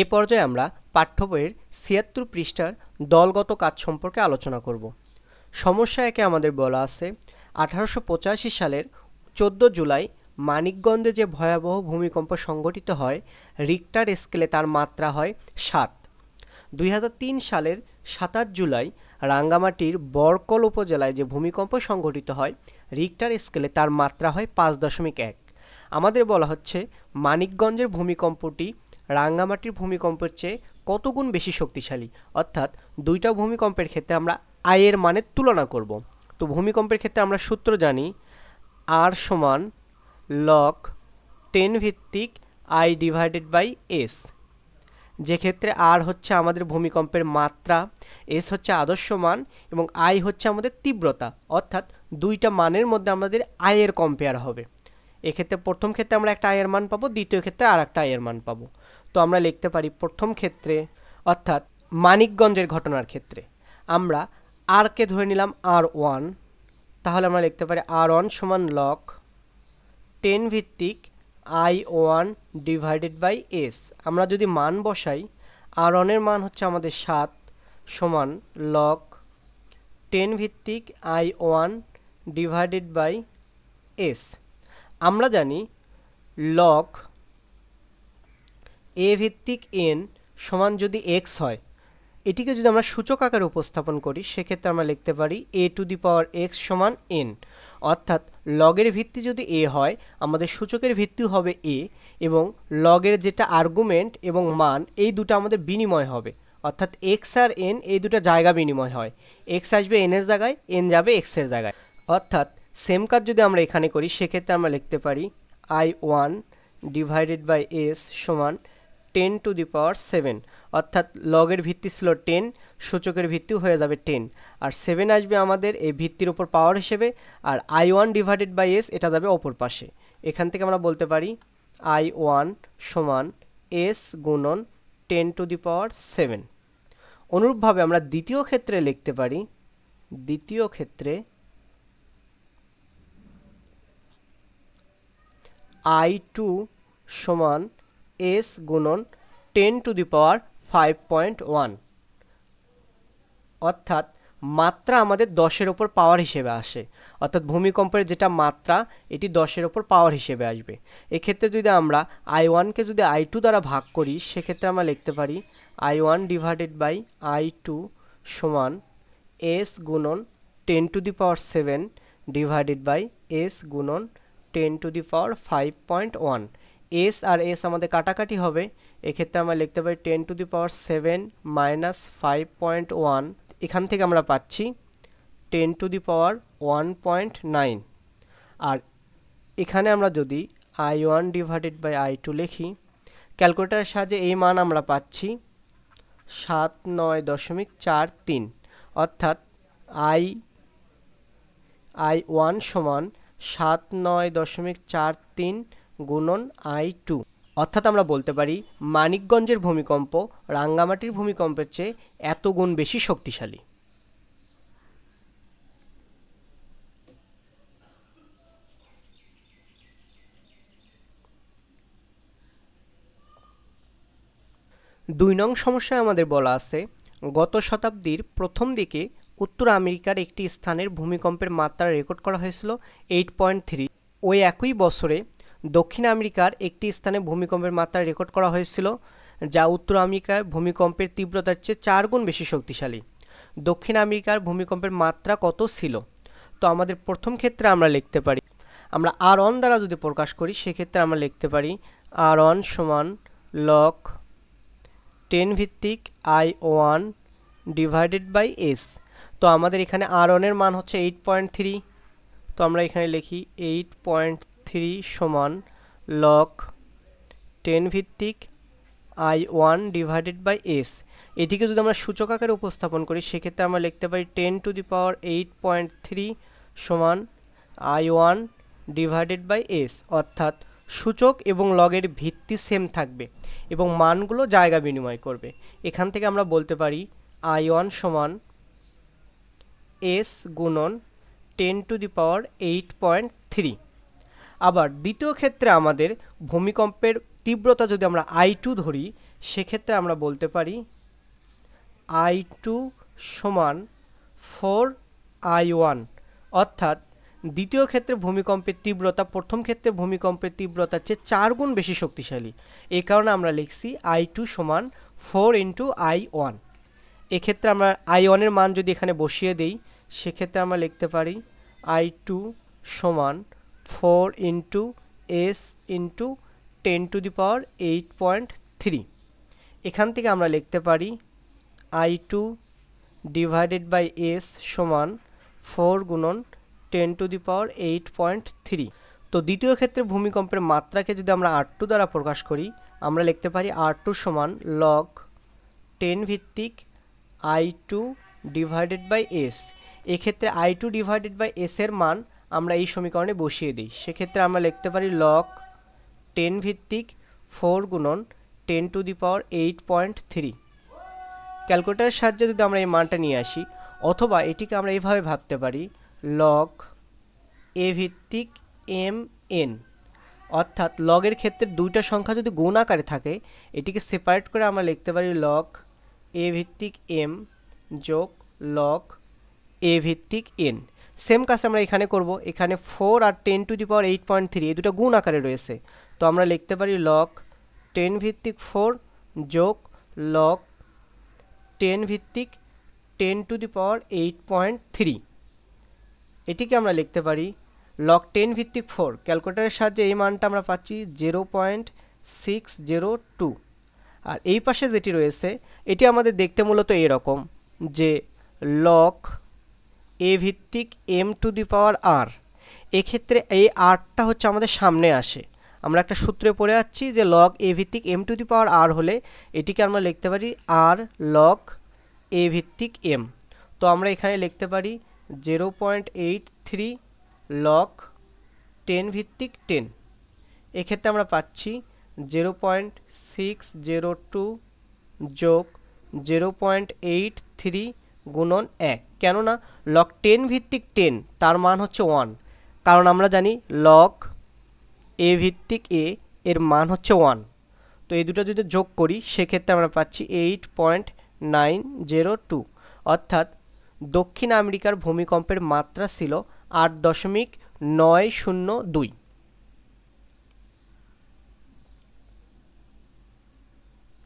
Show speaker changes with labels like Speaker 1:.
Speaker 1: এ পর্যায়ে আমরা পাঠ্য বইয়ের ছিয়াত্তর পৃষ্ঠার দলগত কাজ সম্পর্কে আলোচনা করব। সমস্যা একে আমাদের বলা আছে। আঠারোশো পঁচাশি সালের চোদ্দ জুলাই মানিকগঞ্জে যে ভয়াবহ ভূমিকম্প সংঘটিত হয় রিক্টার স্কেলে তার মাত্রা হয় সাত। দুই সালের সাতাশ জুলাই রাঙ্গামাটির বরকল উপজেলায় যে ভূমিকম্প সংঘটিত হয় রিক্টার স্কেলে তার মাত্রা হয় পাঁচ দশমিক এক। আমাদের বলা হচ্ছে মানিকগঞ্জের ভূমিকম্পটি রাঙ্গামাটির ভূমিকম্পের চেয়ে কত গুণ বেশি শক্তিশালী? অর্থাৎ দুইটা ভূমিকম্পের ক্ষেত্রে আমরা আয়ের মানের তুলনা করব। তো ভূমিকম্পের ক্ষেত্রে আমরা সূত্র জানি আর সমান লক টেন ভিত্তিক আই ডিভাইডেড বাই এস যে ক্ষেত্রে আর হচ্ছে আমাদের ভূমিকম্পের মাত্রা এস হচ্ছে আদর্শ মান এবং আই হচ্ছে আমাদের তীব্রতা। অর্থাৎ দুইটা মানের মধ্যে আমাদের আয়ের কম্পেয়ার হবে। এক্ষেত্রে প্রথম ক্ষেত্রে আমরা একটা আয়ের মান পাবো, দ্বিতীয় ক্ষেত্রে আর একটা আয়ের মান পাবো। তো আমরা লিখতে পারি প্রথম ক্ষেত্রে, অর্থাৎ মানিকগঞ্জের ঘটনার ক্ষেত্রে। আমরা আরকে ধরে নিলাম আর ওয়ান তাহলে আমরা লিখতে পারি আর ওয়ান সমান লক টেন ভিত্তিক I one divided by S আমরা যদি মান বসাই আর ওয়ানের মান হচ্ছে আমাদের সাত সমান লক টেন ভিত্তিক I one divided by S আমরা জানি লক এ ভিত্তিক এন সমান যদি এক্স হয়, এটিকে যদি আমরা সূচক আকারে উপস্থাপন করি, সেক্ষেত্রে আমরা লিখতে পারি A to the power X সমান এন অর্থাৎ লগের ভিত্তি যদি এ হয়, আমাদের সূচকের ভিত্তি হবে এ এবং লগের যেটা আর্গুমেন্ট এবং মান, এই দুটো আমাদের বিনিময় হবে। অর্থাৎ এক্স আর এন এই দুটো জায়গা বিনিময় হয়। এক্স আসবে এনের জায়গায় এন যাবে এক্সের জায়গায়। অর্থাৎ সেম কাজ যদি আমরা এখানে করি, সেক্ষেত্রে আমরা লিখতে পারি I one divided by S সমান ten to the power seven অর্থাৎ লগের ভিত্তি ছিল টেন সূচকের ভিত্তি হয়ে যাবে টেন আর সেভেন আসবে আমাদের এই ভিত্তির ওপর পাওয়ার হিসেবে, আর I one divided by S এটা যাবে অপর পাশে। এখান থেকে আমরা বলতে পারি আই ওয়ান সমান এস গুণন ten to the power seven অনুরূপভাবে আমরা দ্বিতীয় ক্ষেত্রে লিখতে পারি, দ্বিতীয় ক্ষেত্রে আই টু সমান এস গুণন ten to the power five point one অর্থাৎ মাত্রা আমাদের দশের ওপর পাওয়ার হিসেবে আসে। অর্থাৎ ভূমিকম্পের যেটা মাত্রা, এটি দশের ওপর পাওয়ার হিসেবে আসবে। এক্ষেত্রে যদি আমরা আই ওয়ানকে যদি আই টু দ্বারা ভাগ করি, সেক্ষেত্রে আমরা লিখতে পারি I one divided by I two সমান এস গুণন ten to the power seven divided by S গুণন ten to the power five point one S R S আমাদের কাটাকাটি হবে, এক্ষেত্রে আমরা লিখতে পারি ten to the power seven minus five point one এখান থেকে আমরা পাচ্ছি ten to the power one point nine আর এখানে আমরা যদি I one divided by I two লিখি ক্যালকুলেটারের সাহায্যে এই মান আমরা পাচ্ছি সাত নয় দশমিক চার তিন। অর্থাৎ আই আই ওয়ান সমান সাত নয় দশমিক চার তিন গুণন আই টু। অর্থাৎ আমরা বলতে পারি, মানিকগঞ্জের ভূমিকম্প রাঙ্গামাটির ভূমিকম্পের চেয়ে এত গুণ বেশি শক্তিশালী। দুই নং সমস্যায় আমাদের বলা আছে, গত শতাব্দীর প্রথম দিকে উত্তর আমেরিকার একটি স্থানের ভূমিকম্পের মাত্রা রেকর্ড করা হয়েছিল এইট পয়েন্ট থ্রি। ওই একই বছরে দক্ষিণ আমেরিকার একটি স্থানে ভূমিকম্পের মাত্রা রেকর্ড করা হয়েছিল, যা উত্তর আমেরিকার ভূমিকম্পের তীব্রতার চেয়ে চার গুণ বেশি শক্তিশালী। দক্ষিণ আমেরিকার ভূমিকম্পের মাত্রা কত ছিল? তো আমাদের প্রথম ক্ষেত্রে আমরা লিখতে পারি, আমরা আর অন দ্বারা যদি প্রকাশ করি, সেক্ষেত্রে আমরা লিখতে পারি আর অন সমান লক টেন ভিত্তিক I one divided by S তো আমাদের এখানে আর অনের মান হচ্ছে এইট পয়েন্ট থ্রি তো আমরা এখানে লিখি এইট পয়েন্ট থ্রি সমান লক টেন ভিত্তিক I one divided by S এটিকে যদি আমরা সূচক আকারে উপস্থাপন করি, সেক্ষেত্রে আমরা লিখতে পারি ten to the power eight point three সমান I one divided by S অর্থাৎ সূচক এবং লগের ভিত্তি সেম থাকবে এবং মানগুলো জায়গা বিনিময় করবে। এখান থেকে আমরা বলতে পারি আই ওয়ান সমান এস গুণন ten to the power eight point three আবার দ্বিতীয় ক্ষেত্রে আমাদের ভূমিকম্পের তীব্রতা যদি আমরা আই টু ধরি, সেক্ষেত্রে আমরা বলতে পারি আই টু সমান ফোর আই ওয়ান অর্থাৎ দ্বিতীয় ক্ষেত্রে ভূমিকম্পের তীব্রতা, প্রথম ক্ষেত্রে ভূমিকম্পের তীব্রতার চেয়ে চার গুণ বেশি শক্তিশালী। এই কারণে আমরা লিখছি আই টু সমান ফোর ইন্টু আই ওয়ান এক্ষেত্রে আমরা আই ওয়ানের মান যদি এখানে বসিয়ে দিই, সেক্ষেত্রে আমরা লিখতে পারি আই টু সমান four into S into ten to the power eight point three. এখান থেকে আমরা লিখতে পারি I two divided by S সমান ফোর গুণন ten to the power eight point three. তো দ্বিতীয় ক্ষেত্রে ভূমিকম্পের মাত্রাকে যদি আমরা আর টু দ্বারা প্রকাশ করি, আমরা লিখতে পারি আর টু সমান লগ টেন ভিত্তিক I two divided by S এক্ষেত্রে I two divided by S এর মান আমরা এই সমীকরণে বসিয়ে দিই। সেক্ষেত্রে আমরা লিখতে পারি লক টেন ভিত্তিক ফোর গুণন ten to the power eight point three ক্যালকুলেটারের সাহায্যে যদি আমরা এই মানটা নিয়ে আসি, অথবা এটিকে আমরা এইভাবে ভাবতে পারি লগ এ ভিত্তিক এম এন অর্থাৎ লগের ক্ষেত্রে দুইটা সংখ্যা যদি গুণ আকারে থাকে, এটিকে সেপারেট করে আমরা লিখতে পারি লক এ ভিত্তিক এম যোগ লগ এ ভিত্তিক এন সেম কাজ আমরা এখানে করব, এখানে four R ten to the power eight point three এই দুটো গুণ আকারে রয়েছে। তো আমরা লিখতে পারি লগ টেন ভিত্তিক ফোর যোগ লগ টেন ভিত্তিক ten to the power eight point three এটিকে আমরা লিখতে পারি লগ টেন ভিত্তিক ফোর ক্যালকুলেটারের সাহায্যে এই মানটা আমরা পাচ্ছি zero point six zero two আর এই পাশে যেটি রয়েছে, এটি আমাদের দেখতে মূলত এরকম যে লগ এ ভিত্তিক এম টু দি পাওয়ার আর। এক্ষেত্রে এই আরটা হচ্ছে আমাদের সামনে আসে। আমরা একটা সূত্রে পড়ে যাচ্ছি যে লগ এ ভিত্তিক এম টু দি পাওয়ার আর হলে এটিকে আমরা লিখতে পারি আর লগ এ ভিত্তিক এম তো আমরা এখানে লিখতে পারি zero point eight three log ten ভিত্তিক টেন এক্ষেত্রে আমরা পাচ্ছি zero point six zero two যোগ জিরো পয়েন্ট এইট থ্রি গুণন এক। কেননা লগ টেন ভিত্তিক টেন তার মান হচ্ছে ওয়ান কারণ আমরা জানি লগ এ ভিত্তিক এ এর মান হচ্ছে ওয়ান তো এই দুটো যদি যোগ করি, সেক্ষেত্রে আমরা পাচ্ছি eight point nine zero two অর্থাৎ দক্ষিণ আমেরিকার ভূমিকম্পের মাত্রা ছিল আট দশমিক নয় শূন্য দুই।